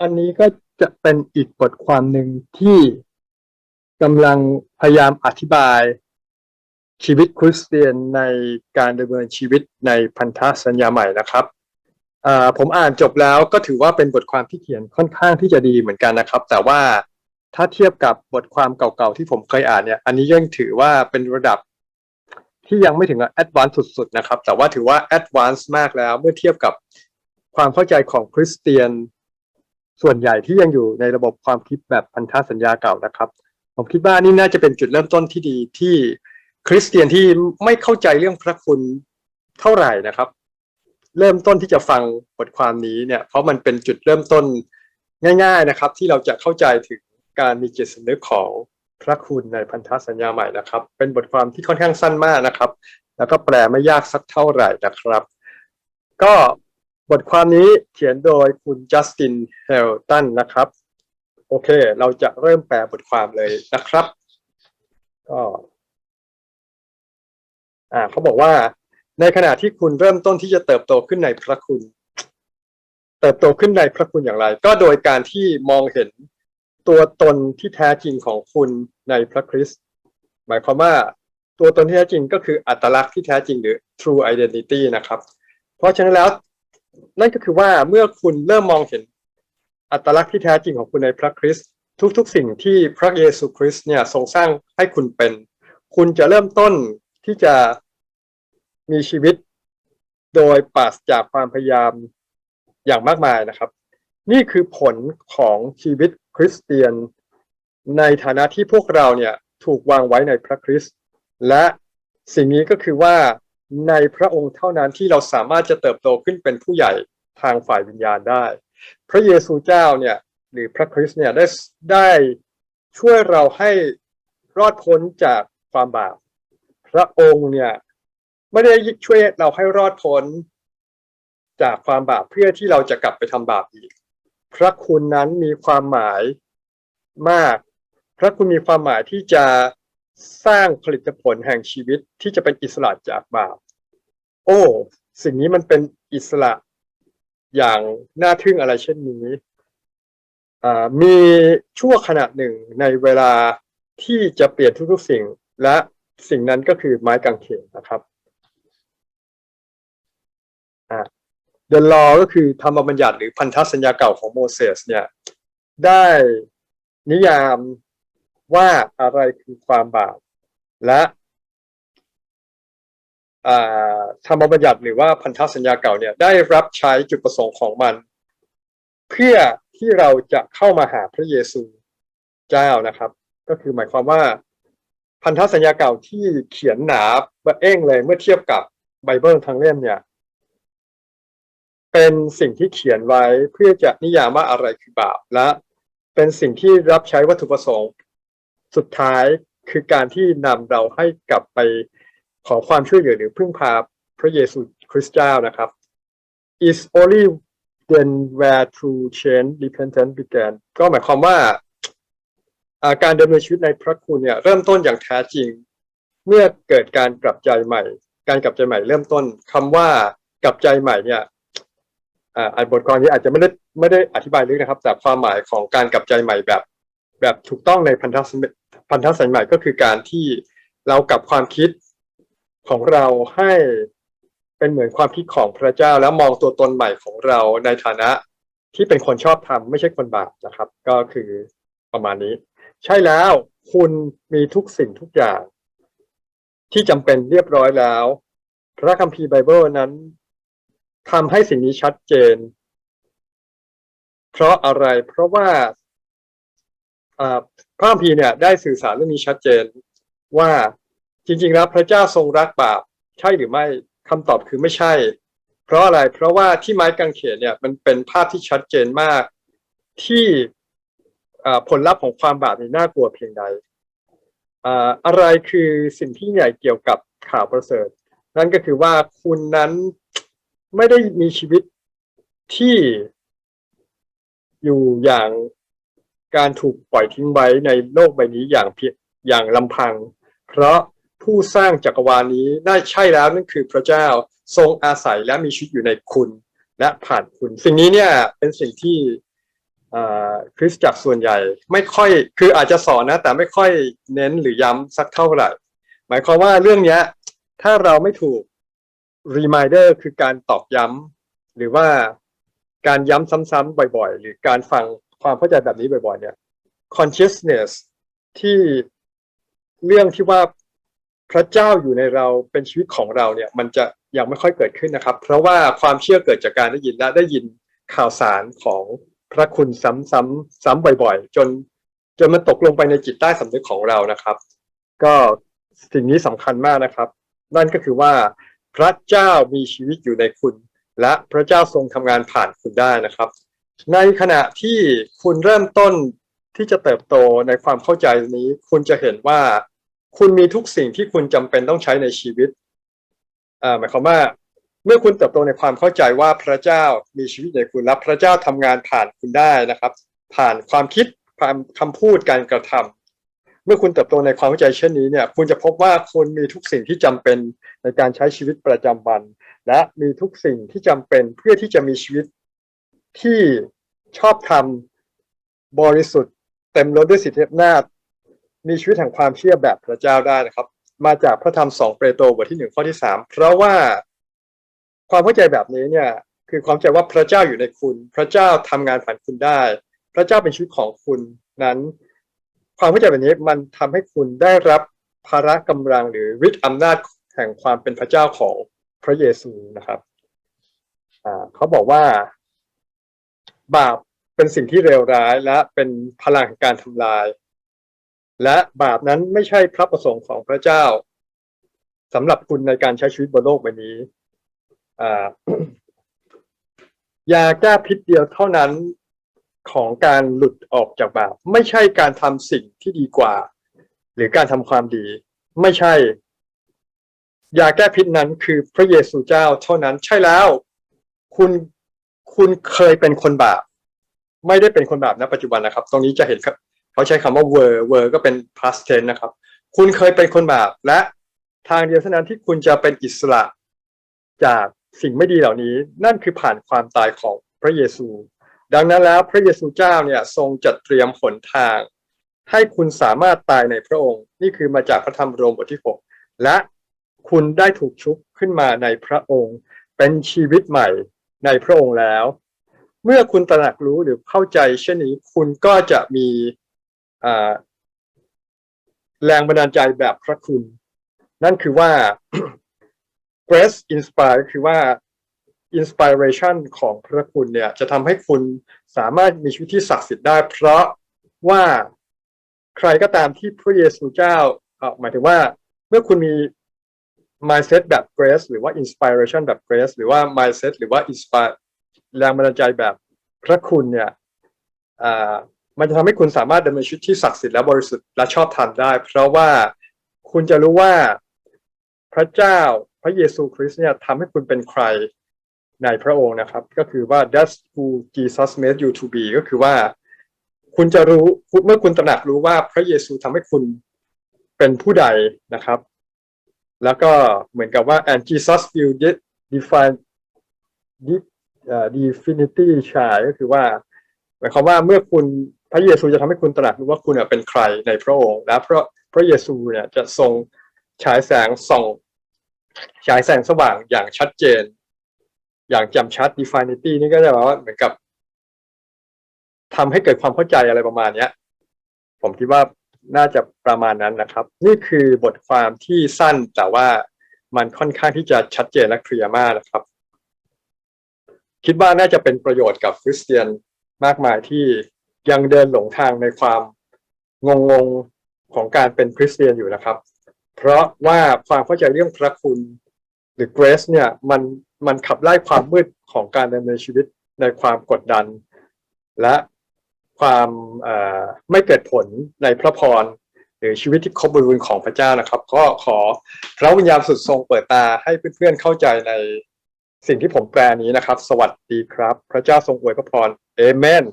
อันนี้ก็จะเป็นอีกบทความหนึ่งที่กำลังพยายามอธิบายชีวิตคริสเตียนในการดำเนินชีวิตในพันธสัญญาใหม่นะครับอ่าผมอ่านจบแล้วก็ถือว่าเป็นบทความที่เขียนค่อนข้างที่จะดีเหมือนกันนะครับ แต่ว่าถ้าเทียบกับบทความเก่าๆที่ผมเคยอ่านเนี่ย อันนี้ยังถือว่าเป็นระดับที่ยังไม่ถึงกับแอดวานซ์สุดๆนะครับ แต่ว่าถือว่าแอดวานซ์มากแล้วเมื่อเทียบกับความเข้าใจของคริสเตียน ส่วนใหญ่ที่ยังอยู่ในระบบความคิดแบบพันธสัญญาเก่านะครับ ผมคิดว่านี่น่าจะเป็นจุดเริ่มต้นที่ดีที่คริสเตียนที่ไม่เข้าใจเรื่องพระคุณเท่าไหร่นะครับ เริ่มต้นที่จะฟังบทความนี้เนี่ยเพราะมันเป็นจุดเริ่มต้นง่าย ๆนะครับ ที่เราจะเข้าใจถึงการมีจิตสำนึกของพระคุณในพันธสัญญาใหม่นะครับ เป็นบทความที่ค่อนข้างสั้นมากนะครับ แล้วก็แปลไม่ยากสักเท่าไหร่นะครับ ก็ บทความนี้เขียนโดยคุณจัสตินเฮลตันนะครับ โอเค เราจะเริ่มแปลบทความเลยนะครับ ก็อ่าเขาบอกว่า ในขณะที่คุณเริ่มต้นที่จะเติบโตขึ้นในพระคุณ เติบโตขึ้นในพระคุณอย่างไร ก็โดยการที่มองเห็นตัวตนที่แท้จริงของคุณในพระคริสต์หมายความว่าตัวตนที่แท้จริงก็คืออัตลักษณ์ที่แท้จริงหรือ true identity นะครับ เพราะฉะนั้นแล้ว นั่นก็คือว่าเมื่อคุณเริ่มมองเห็นอัตลักษณ์ที่แท้จริงของคุณในพระคริสต์ทุกๆ สิ่งที่พระเยซูคริสต์เนี่ยทรงสร้างให้คุณเป็น คุณจะเริ่มต้นที่จะมีชีวิตโดยปราศจากความพยายามอย่างมากมายนะครับ นี่คือผลของชีวิตคริสเตียน ในฐานะที่พวกเราเนี่ยถูกวางไว้ในพระคริสต์และสิ่งนี้ก็คือว่า ในพระองค์เท่านั้นที่เราสามารถจะเติบโตขึ้นเป็นผู้ใหญ่ทางฝ่ายวิญญาณได้ พระเยซูเจ้าเนี่ยหรือพระคริสต์เนี่ยได้ได้ช่วยเราให้รอดพ้นจากความบาป พระองค์เนี่ยไม่ได้ช่วยเราให้รอดพ้นจากความบาปเพื่อที่เราจะกลับไปทำบาปอีก พระคุณนั้นมีความหมายมาก พระคุณมีความหมายที่จะ สร้างผลิตผลแห่งชีวิตที่จะเป็นอิสระจากบาป โอ้ สิ่งนี้มันเป็นอิสระอย่างน่าทึ่งอะไรเช่นนี้ มีชั่วขณะหนึ่งในเวลาที่จะเปลี่ยนทุกๆสิ่ง และสิ่งนั้นก็คือไม้กางเขนนะครับ The Law ก็คือธรรมบัญญัติหรือพันธสัญญาเก่าของโมเสสเนี่ย ได้นิยาม ว่าอะไรคือความบาปและธรรมบัญญัติหรือว่าพันธสัญญาเก่าเนี่ยได้รับใช้จุดประสงค์ของมัน เพื่อที่เราจะเข้ามาหาพระเยซูเจ้านะครับ ก็คือหมายความว่าพันธสัญญาเก่าที่เขียนหนาเอ้งเลยเมื่อเทียบกับไบเบิลทั้งเล่มเนี่ย เป็นสิ่งที่เขียนไว้เพื่อจะนิยามว่าอะไรคือบาปและเป็นสิ่งที่รับใช้วัตถุประสงค์ สุดท้ายคือการที่นำเราให้กลับไปขอความช่วยเหลือหรือพึ่งพาพระเยซูคริสต์เจ้านะครับ is only when where true change repentance began ก็หมายความว่าการดำเนินชีวิตในพระคุณเนี่ยเริ่มต้นอย่างแท้จริง เมื่อเกิดการกลับใจใหม่ การกลับใจใหม่เริ่มต้นคำว่ากลับใจใหม่เนี่ยอ่าบทความนี้อาจจะไม่ได้ไม่ได้อธิบายลึกนะครับ แต่ความหมายของการกลับใจใหม่แบบ แบบถูกต้องในพันธสัญพันธสัญญาใหม่ก็คือการที่เรากลับความคิดของเราให้เป็นเหมือนความคิดของพระเจ้าแล้วมองตัวตนใหม่ของเราในฐานะที่เป็นคนชอบทำไม่ใช่คนบาปนะครับ ก็คือประมาณนี้ ใช่แล้วคุณมีทุกสิ่งทุกอย่าง ที่จำเป็นเรียบร้อยแล้ว พระคัมภีร์ไบเบิลนั้นทำให้สิ่งนี้ชัดเจน เพราะอะไรเพราะว่า พระคัมภีร์เนี่ยได้สื่อสารเรื่องนี้ชัดเจนว่าจริง ๆ แล้วพระเจ้าทรงรักบาปใช่หรือไม่คำตอบคือไม่ใช่ เพราะอะไร เพราะว่าที่ไม้กางเขนเนี่ยมันเป็นภาพที่ชัดเจนมากที่ผลลัพธ์ของความบาปนี่น่ากลัวเพียงใดอะไรคือสิ่งที่ใหญ่เกี่ยวกับข่าวประเสริฐ นั่นก็คือว่าคุณนั้นไม่ได้มีชีวิตที่อยู่อย่าง การถูกปล่อยทิ้งไว้ในโลกใบนี้อย่างเพียงอย่างลำพัง เพราะผู้สร้างจักรวาลนี้ได้ใช่แล้วนั่นคือพระเจ้าทรงอาศัยและมีชีวิตอยู่ในคุณ และผ่านคุณ สิ่งนี้เนี่ยเป็นสิ่งที่คริสตจักรส่วนใหญ่ ไม่ค่อยคืออาจจะสอนนะ แต่ไม่ค่อยเน้นหรือย้ำสักเท่าไหร่ หมายความว่าเรื่องนี้ถ้าเราไม่ถูก reminder คือการตอกย้ำหรือว่าการย้ำซ้ำๆบ่อยๆ หรือการฟัง ความเข้าใจแบบนี้บ่อยๆเนี่ย consciousness ที่เรื่องที่ว่าพระเจ้าอยู่ในเราเป็นชีวิตของเราเนี่ย มันจะยังไม่ค่อยเกิดขึ้นนะครับ เพราะว่าความเชื่อเกิดจากการได้ยินและได้ยินข่าวสารของพระคุณซ้ำๆซ้ำบ่อยๆ จน จนมันตกลงไปในจิตใต้สำนึกของเรานะครับ ก็สิ่งนี้สำคัญมากนะครับ นั่นก็คือว่าพระเจ้ามีชีวิตอยู่ในคุณ และพระเจ้าทรงทำงานผ่านคุณได้นะครับ ในขณะที่คุณเริ่มต้นที่จะเติบโตในความเข้าใจนี้ คุณจะเห็นว่าคุณมีทุกสิ่งที่คุณจำเป็นต้องใช้ในชีวิตอ่าหมายความว่า เมื่อคุณเติบโตในความเข้าใจว่าพระเจ้ามีชีวิตในคุณและพระเจ้าทำงานผ่านคุณได้นะครับ ผ่านความคิดความคำพูดการกระทำเมื่อคุณเติบโตในความเข้าใจเช่นนี้เนี่ย คุณจะพบว่าคุณมีทุกสิ่งที่จำเป็นในการใช้ชีวิตประจำวัน และมีทุกสิ่งที่จำเป็นเพื่อที่จะมีชีวิต ที่ชอบธรรมบริสุทธิ์ เต็มล้นด้วยสิทธิอำนาจ มีชีวิตแห่งความเชื่อแบบพระเจ้าได้นะครับ มาจากพระธรรมสองเปโตรบทที่หนึ่งข้อที่สามเพราะว่าความเข้าใจแบบนี้เนี่ย คือความเข้าใจว่าพระเจ้าอยู่ในคุณ พระเจ้าทำงานผ่านคุณได้ พระเจ้าเป็นชีวิตของคุณนั้น ความเข้าใจแบบนี้มันทำให้คุณได้รับภาระกำลังหรือฤทธิ์อำนาจแห่งความเป็นพระเจ้าของพระเยซูนะครับเขาบอกว่า บาปเป็นสิ่งที่เลวร้ายและเป็นพลังแห่งการทำลาย และบาปนั้นไม่ใช่พระประสงค์ของพระเจ้าสำหรับคุณในการใช้ชีวิตบนโลกใบนี้ยาแก้พิษเดียวเท่านั้นของการหลุดออกจากบาป ไม่ใช่การทำสิ่งที่ดีกว่า หรือการทำความดี ไม่ใช่ ยาแก้พิษนั้นคือพระเยซูเจ้าเท่านั้นใช่แล้ว คุณ คุณเคยเป็นคนบาป ไม่ได้เป็นคนบาปณปัจจุบันนะครับ ตรงนี้จะเห็นครับเขาใช้คำว่า were were ก็เป็น past tense นะครับ คุณเคยเป็นคนบาปและทางเดียวเท่านั้นที่คุณจะเป็นอิสระจากสิ่งไม่ดีเหล่านี้ นั่นคือผ่านความตายของพระเยซู ดังนั้นแล้วพระเยซูเจ้าเนี่ยทรงจัดเตรียมหนทาง ให้คุณสามารถตายในพระองค์ นี่คือมาจากพระธรรมโรมบทที่ 6 และคุณได้ถูกชุบขึ้นมาในพระองค์ เป็นชีวิตใหม่ ในพระองค์แล้ว เมื่อคุณตระหนักรู้หรือเข้าใจ เช่นนี้คุณก็จะมีแรงบันดาลใจแบบพระคุณ นั่นคือว่า grace inspire คือว่า inspiration ของพระคุณเนี่ย จะทำให้คุณสามารถมีชีวิตที่ศักดิ์สิทธิ์ได้ เพราะว่าใครก็ตามที่พระเยซูเจ้าหมายถึงว่า เมื่อคุณมี mindset แบบ grace หรือว่า inspiration แบบ grace หรือว่า mindset หรือว่า inspire แรงบันดาลใจแบบพระคุณเนี่ยมันจะทำให้คุณสามารถดำเนินชีวิตที่ศักดิ์สิทธิ์และบริสุทธิ์และชอบธรรมได้ เพราะว่าคุณจะรู้ว่าพระเจ้าพระเยซูคริสต์เนี่ยทำให้คุณเป็นใครในพระองค์นะครับ ก็คือว่า that's who Jesus made you to be ก็คือว่า คุณจะรู้เมื่อคุณตระหนักรู้ว่าพระเยซูทำให้คุณเป็นผู้ใดนะครับ แล้วก็เหมือนกับว่า and Jesus will define definity ชายก็คือว่าหมายความว่าเมื่อคุณพระเยซูจะทำให้คุณตระหนักรู้ว่าคุณเป็นใครในพระองค์และพระพระเยซูเนี่ยจะทรงฉายแสงส่องฉายแสงสว่างอย่างชัดเจน อย่างจำชัด definity นี่ก็จะแปลว่าเหมือนกับทำให้เกิดความเข้าใจอะไรประมาณเนี้ย ผมคิดว่า น่าจะประมาณนั้นนะครับ นี่คือบทความที่สั้นแต่ว่ามันค่อนข้างที่จะชัดเจนและเคลียร์มากนะครับ คิดว่าน่าจะเป็นประโยชน์กับคริสเตียนมากมายที่ยังเดินหลงทางในความงงงของการเป็นคริสเตียนอยู่นะครับ เพราะว่าความเข้าใจเรื่องพระคุณหรือ grace เนี่ยมันมันขับไล่ความมืดของการดำเนินชีวิตในความกดดัน และ ความไม่เกิดผลในพระพรหรือชีวิตที่ครบบริบูรณ์ของพระเจ้านะครับ ก็ขอพระวิญญาณสุดทรงเปิดตาให้เพื่อนๆเข้าใจในสิ่งที่ผมแปลนี้นะครับ สวัสดีครับ พระเจ้าทรงอวยพระพรเอเมน